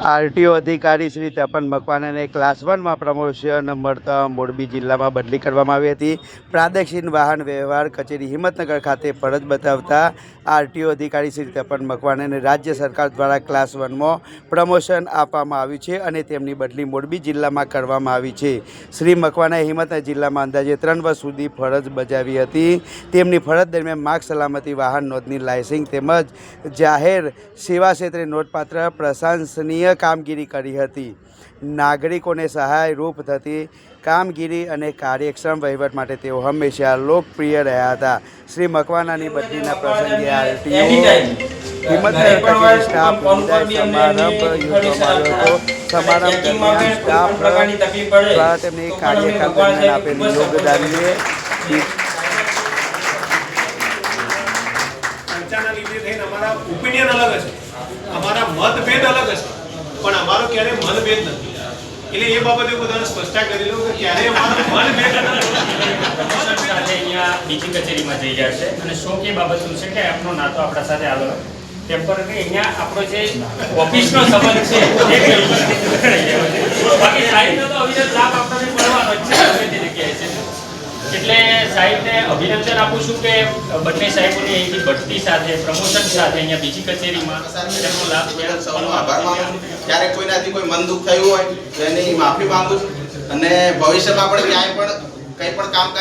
RTO અધિકારી શ્રી તપન મકવાણાને class વનમાં પ્રમોશન મળતા મોરબી જિલ્લામાં બદલી કરવામાં આવી હતી. પ્રાદેશિક વાહન વ્યવહાર કચેરી હિંમતનગર ખાતે ફરજ બતાવતા આરટીઓ અધિકારી શ્રી તપન મકવાણાને રાજ્ય સરકાર દ્વારા ક્લાસ વનમાં પ્રમોશન આપવામાં આવ્યું છે અને તેમની બદલી મોરબી જિલ્લામાં કરવામાં આવી છે. શ્રી મકવાણાએ હિંમતનગર જિલ્લામાં અંદાજે ત્રણ વર્ષ સુધી ફરજ બજાવી હતી. તેમની ફરજ દરમિયાન માર્ગ સલામતી વાહન નોંધની લાયસન્સ તેમજ જાહેર સેવા ક્ષેત્રે નોંધપાત્ર પ્રશંસનીય કામગીરી કરી હતી. નાગરિકોને સહાયરૂપ થતી કામગીરી અને કાર્યક્ષમ વહીવટ માટે તેઓ હંમેશા લોકપ્રિય રહ્યા હતા. શ્રી મકવાનાની બદલીના પ્રસંગે આરટીઓ હિંમતનગર કચેરી સ્ટાફ સમારંભ યોજવામાં આવ્યો હતો. સમારંભ દરમિયાન સ્ટાફ દ્વારા તેમની કાર્યકાળ દરમિયાન આપેલું યોગદાનને ચર્ચાના લીધે થઈને અમારા ઓપિનિયન અલગ હશે. અમારા મતભેદ અલગ હશે. પણ અમારો ક્યારે મનભેદ નથી. એટલે એ બાબતે બધાને સ્પષ્ટતા કરી લઉં કે ક્યારે અમારો મનભેદ નથી. અહીંયા બીજી કચેરીમાં જઈ ગયા છે. અને શોક એ બાબત શું છે કે આપનો નાતો આપણા સાથે આવેલો ટેમ્પરરી અહીંયા આપણો જે ઓફિસનો સંબંધ છે બાકી મળવાનો જ છે ગમે તે જગ્યાએ છે એટલે સાહેબને અભિનંદન આપું છું કે બંને સાહેબોની અહીંથી બઢતી સાથે, પ્રમોશન સાથે અહીંયા બીજી કચેરીમાં તેમનો લાભ સૌનો આભાર માનું ક્યારેક કોઈનાથી કોઈ મન દુઃખ થયું હોય તો એની માફી માંગુ છું. અને ભવિષ્યમાં આપણે ક્યાંય પણ કંઈ પણ કામકાજ